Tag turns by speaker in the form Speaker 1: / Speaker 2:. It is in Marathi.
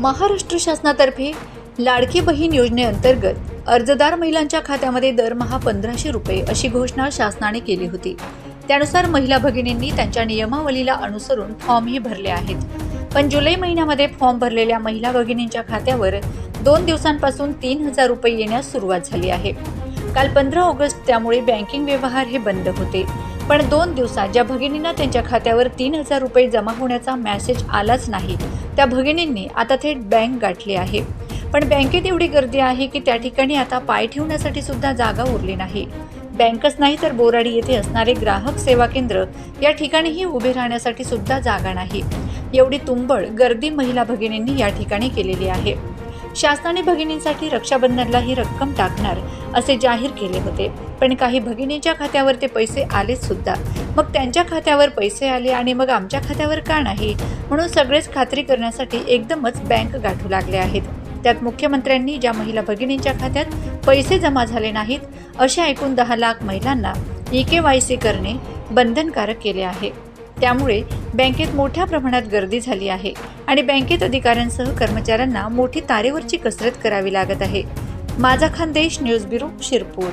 Speaker 1: महाराष्ट्र शासनातर्फे लाडकी बहीण योजनेअंतर्गत अर्जदार महिलांच्या खात्यामध्ये दरमहा पंधराशे रुपये अशी घोषणा शासनाने केली होती. त्यानुसार महिला भगिनींनी त्यांच्या नियमावलीला अनुसरून फॉर्मही भरले आहेत. पण जुलै महिन्यामध्ये फॉर्म भरलेल्या महिला भगिनींच्या खात्यावर दोन दिवसांपासून तीन हजार रुपये येण्यास सुरुवात झाली आहे. काल पंधरा ऑगस्ट त्यामुळे बँकिंग व्यवहार हे बंद होते. पण दोन दिवसात ज्या भगिनींना त्यांच्या खात्यावर तीन हजार रुपये जमा होण्याचा मॅसेज आलाच नाही त्या भगिनींनी आता थेट बँक गाठली आहे. पण बँकेत एवढी गर्दी आहे की त्या ठिकाणी आता पाय ठेवण्यासाठी सुद्धा जागा उरली नाही. बँकच नाही तर बोराडी येथे असणारे ग्राहक सेवा केंद्र या ठिकाणीही उभे राहण्यासाठी सुद्धा जागा नाही. एवढी तुंबळ गर्दी महिला भगिनींनी या ठिकाणी केलेली आहे. शासनाने भगिनींसाठी रक्षाबंधनला ही रक्कम टाकणार असे जाहीर केले होते. पण काही भगिनींच्या खात्यावर ते पैसे आलेच सुद्धा. मग त्यांच्या खात्यावर पैसे आले आणि मग आमच्या खात्यावर का नाही? म्हणून सगळेच खात्री करण्यासाठी एकदमच बँक गाठू लागले आहेत. त्यात मुख्यमंत्र्यांनी ज्या महिला भगिनींच्या खात्यात पैसे जमा झाले नाहीत अशा एकूण दहा लाख महिलांना ई के वाय सी करणे बंधनकारक केले आहे. त्यामुळे बँकेत मोठ्या प्रमाणात गर्दी झाली आहे आणि बँकेत अधिकाऱ्यांसह कर्मचाऱ्यांना मोठी तारेवरची कसरत करावी लागत आहे. माझा खानदेश न्यूज ब्युरो शिरपूर.